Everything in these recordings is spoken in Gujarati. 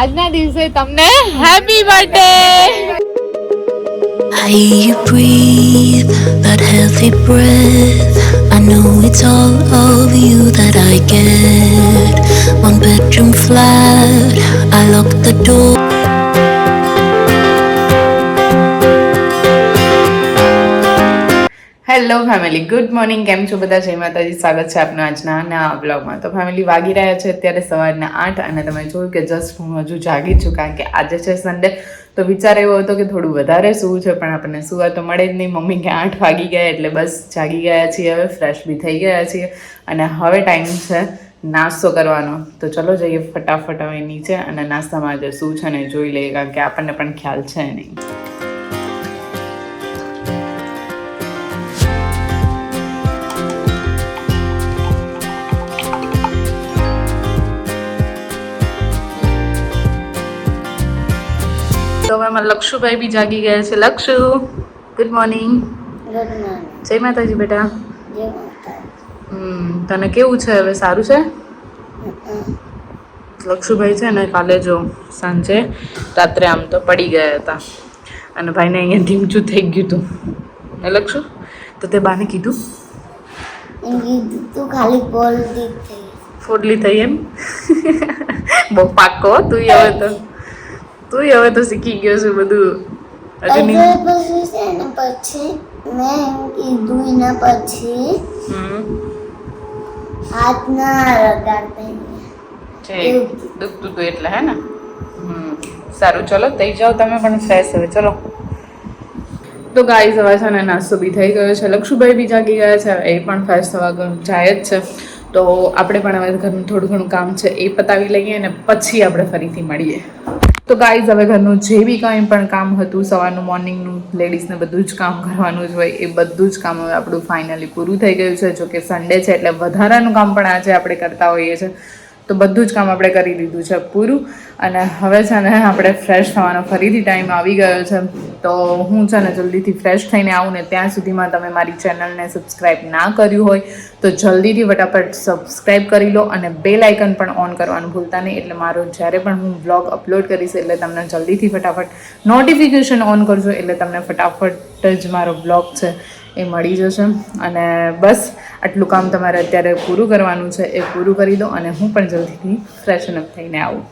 આજના દિવસે તમને happy birthday I hear you breathe that healthy breath. I know it's all of you that I get. One bedroom flat, I lock the door. Hello family good morning કેમ છો બધા? જય માતાજી. સ્વાગત છે આપનું આજના નવા બ્લોગમાં તો ફેમિલી વાગી રહ્યા છે અત્યારે સવારના આઠ અને તમે જોયું કે જસ્ટ હું હજુ જાગી છું કારણ કે આજે છે સન્ડે તો વિચાર એવો હતો કે થોડું વધારે સૂવું છે, પણ આપણને સુવા તો મળે જ નહીં. મમ્મી કે આઠ વાગી ગયા એટલે બસ જાગી ગયા છીએ હવે ફ્રેશ બી થઈ ગયા છીએ. અને હવે ટાઈમ છે નાસ્તો કરવાનો. તો ચલો જઈએ ફટાફટ હવે નીચે અને નાસ્તામાં આજે શું છે ને જોઈ લઈએ, કારણ કે આપણને પણ ખ્યાલ છે નહીં. અમારા લક્ષુભાઈ બી જાગી ગયા છે. લક્ષુ ગુડ મોર્નિંગ જય માતાજી બેટા. હમ તને કેવું છે હવે? સારું છે? લક્ષુભાઈ છે ને કાલે જો સાંજે રાત્રે આમ તો પડી ગયા હતા. અને ભાઈને અહીંયા ધીમચું થઈ ગયું હતું. ને લક્ષુ? તો તે બાને કીધું? તું ખાલી બોલ થઈ. ફોડલી થઈ એમ? બહુ પાકો તું હવે તો. તું હવે તો શીખી ગયો છે બધું. નહીં પછી છે ને પછી મેં એમ કીધું એના પછી હાથ ના દુખતું હતું એટલે હે ને? સારું ચલો થઈ જાઓ તમે પણ ફ્રેશ હવે ચલો. તો ગાય સવાર છે ને નાસ્તો બી થઈ ગયો છે. લક્ષુભાઈ બી જાગી ગયા છે એ પણ ફ્રેશ થવા જાય જ છે. તો આપણે પણ હવે ઘરનું થોડું ઘણું કામ છે એ પતાવી લઈએ અને પછી આપણે ફરીથી મળીએ. તો ગાઈઝ હવે ઘરનું જે બી કાંઈ પણ કામ હતું, સવારનું મોર્નિંગનું લેડીઝને બધું જ કામ કરવાનું જ હોય, એ બધું જ કામ હવે આપણું ફાઇનલી પૂરું થઈ ગયું છે. જો કે સન્ડે છે એટલે વધારાનું કામ પણ આજે આપણે કરતા હોઈએ છીએ. તો બધું જ કામ આપણે કરી દીધું છે પૂરું. અને હવે છે ને આપણે ફ્રેશ થવાનો ફરીથી ટાઈમ આવી ગયો છે. તો હું છે ને જલ્દીથી ફ્રેશ થઈને આવું ને ત્યાં સુધીમાં તમે મારી ચેનલને સબસ્ક્રાઈબ ના કર્યું હોય, તો જલ્દીથી ફટાફટ સબસ્ક્રાઈબ કરી લો અને બેલ આઇકન પણ ઓન કરવાનું ભૂલતા નહીં. એટલે મારો જ્યારે પણ હું બ્લોગ અપલોડ કરીશ એટલે તમને જલ્દીથી ફટાફટ નોટિફિકેશન ઓન કરજો. એટલે તમને ફટાફટ જ મારો બ્લોગ છે. એ મળી જશે. અને બસ આટલું કામ તમારે અત્યારે પૂરું કરવાનું છે એ પૂરું કરી દો અને હું પણ જલ્દીથી ફ્રેશન અપ થઈને આવું.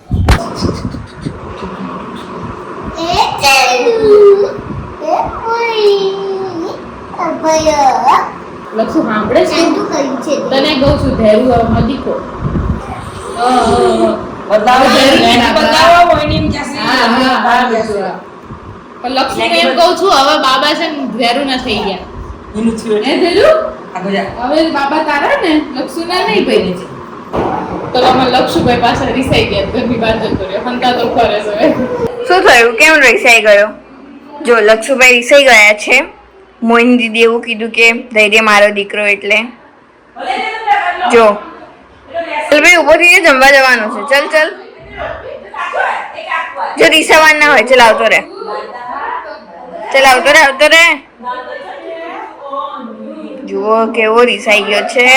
લખું સાંભળે છે? તને કહું છું હવે મદીકો પણ લક્ષ્મી એમ કહું છું હવે બાબા છે ને ધૈર્ય ના થઈ ગયા. હે ધૈર્ય હવે બાબા તારા ને લક્ષુના નહીં ભાઈ તો અમે લક્ષુભાઈ પાસે રિસાઈ ગયા ઘરની બહાર જતો રહ્યો. હંતા તો ફરે છે હવે. શું થયું? કેમ રિસાઈ ગયો? જો લક્ષુભાઈ રિસાઈ ગયા છે. મોહિન દીદી એવું કીધું કે ધૈર્ય મારો દીકરો એટલે. જો. ચલ ભાઈ ઊભો થઈને જમવા જવાનું છે. ચલ ચલ. જો રિસાવાન ના હોય ચલ આવતો રે ચલ આવતો રે આવતો રે જુઓ કેવો રીસાઈ ગયો છે.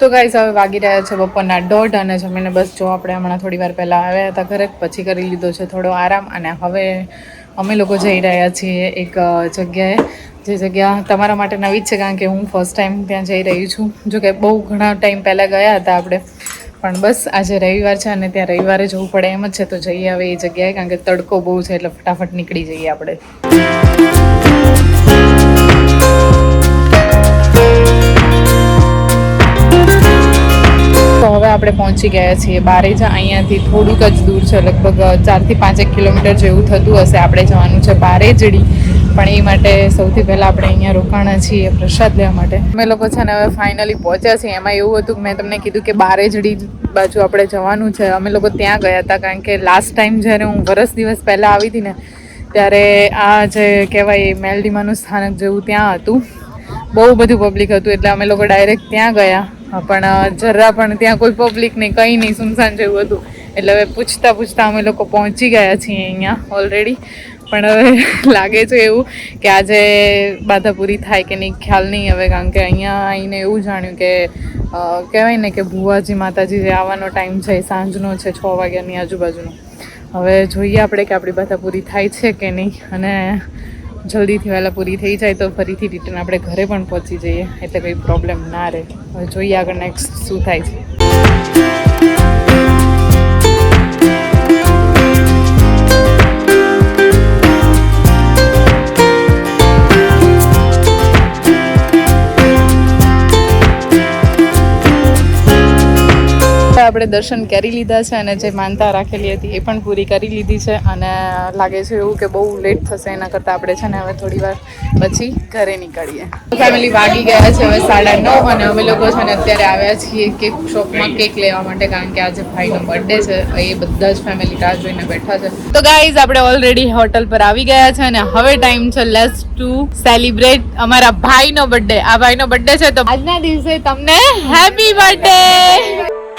તો ગાઈસ હવે વાગી રહ્યા છે બપોરના દોઢ અને જમીને બસ જો આપણે હમણાં થોડી વાર પહેલાં આવ્યા હતા ઘરે, પછી કરી લીધો છે થોડો આરામ અને હવે અમે લોકો જઈ રહ્યા છીએ એક જગ્યાએ. જે જગ્યા તમારા માટે નવી જ છે કારણ કે હું ફર્સ્ટ ટાઈમ ત્યાં જઈ રહી છું. જો કે બહુ ઘણા ટાઈમ પહેલાં ગયા હતા આપણે. પણ બસ આજે રવિવાર છે અને ત્યાં રવિવારે જવું પડે એમ જ છે. તો જઈએ હવે એ જગ્યાએ કારણ કે તડકો બહુ છે એટલે ફટાફટ નીકળી જઈએ આપણે. આપણે પહોંચી ગયા છીએ. બારેજા અહીંયાથી થોડુંક જ દૂર છે. લગભગ ચારથી પાંચેક કિલોમીટર જેવું થતું હશે આપણે જવાનું છે બારેજડી પણ એ માટે સૌથી પહેલાં આપણે અહીંયા રોકાણા છીએ પ્રસાદ લેવા માટે. અમે લોકો છે ને હવે ફાઇનલી પહોંચ્યા છીએ. એમાં એવું હતું કે મેં તમને કીધું કે બારેજડી બાજુ આપણે જવાનું છે. અમે લોકો ત્યાં ગયા હતા કારણ કે લાસ્ટ ટાઈમ જ્યારે હું વરસ દિવસ પહેલાં આવી હતી ને, ત્યારે આ જે કહેવાય મેલડીમાનું સ્થાનક જેવું ત્યાં હતું. બહુ બધું પબ્લિક હતું એટલે અમે લોકો ડાયરેક્ટ ત્યાં ગયા. પણ જરા પણ ત્યાં કોઈ પબ્લિક નહીં કંઈ નહીં, સુમસાન જેવું હતું. એટલે હવે પૂછતા પૂછતા અમે લોકો પહોંચી ગયા છીએ અહીંયા ઓલરેડી પણ હવે લાગે છે એવું કે આજે બાધા પૂરી થાય કે નહીં, ખ્યાલ નહીં હવે કારણ કે અહીંયા આવીને એવું જાણ્યું કે કહેવાય ને કે ભુવાજી માતાજી જે આવવાનો ટાઈમ છે સાંજનો છે, છ વાગ્યાની આજુબાજુનો. હવે જોઈએ આપણે કે આપણી બાધા પૂરી થાય છે કે નહીં. અને જલ્દીથી વહેલા પૂરી થઈ જાય તો ફરીથી રિટર્ન આપણે ઘરે પણ પહોંચી જઈએ, એટલે કંઈ પ્રોબ્લેમ ના રહે. હવે જોઈએ આગળ નેક્સ્ટ શું થાય છે. આપણે દર્શન કરી લીધા છે અને જે માનતા રાખેલી હતી એ પણ પૂરી કરી લીધી છે અને લાગે છે એવું કે બહુ લેટ થશે એના કરતાં આપણે છે ને હવે થોડી વાર પછી ઘરે નીકળીએ. ફેમિલી વાગી ગયા છે હવે સાડા નવ અને અમે લોકો છે ને અત્યારે આવ્યા છીએ કેક શોપમાં કેક લેવા માટે કારણ કે આજે ભાઈનો બર્થડે છે એ બધા જ ફેમિલી રાહ જોઈને બેઠા છે. તો ગાઈઝ આપણે ઓલરેડી હોટલ પર આવી ગયા છે અને હવે ટાઈમ છે લેસ ટુ સેલિબ્રેટ અમારા ભાઈનો બર્થડે આ ભાઈનો બર્થડે છે તો આજના દિવસે તમને happy birthday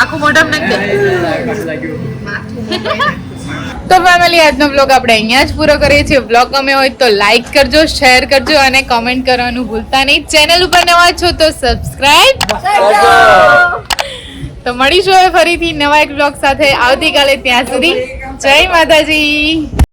આખું મોઢમ તો ફેમિલી આજનો બ્લોગ આપણે અહીંયા જ પૂરો કરીએ છીએ. બ્લોગ ગમે હોય તો લાઈક કરજો શેર કરજો અને કમેન્ટ કરવાનું ભૂલતા નહીં. ચેનલ ઉપર નવા છો તો સબસ્ક્રાઇબ તો મળીશું હવે ફરીથી નવા એક બ્લોગ સાથે. આવતીકાલે ત્યાં સુધી જય માતાજી.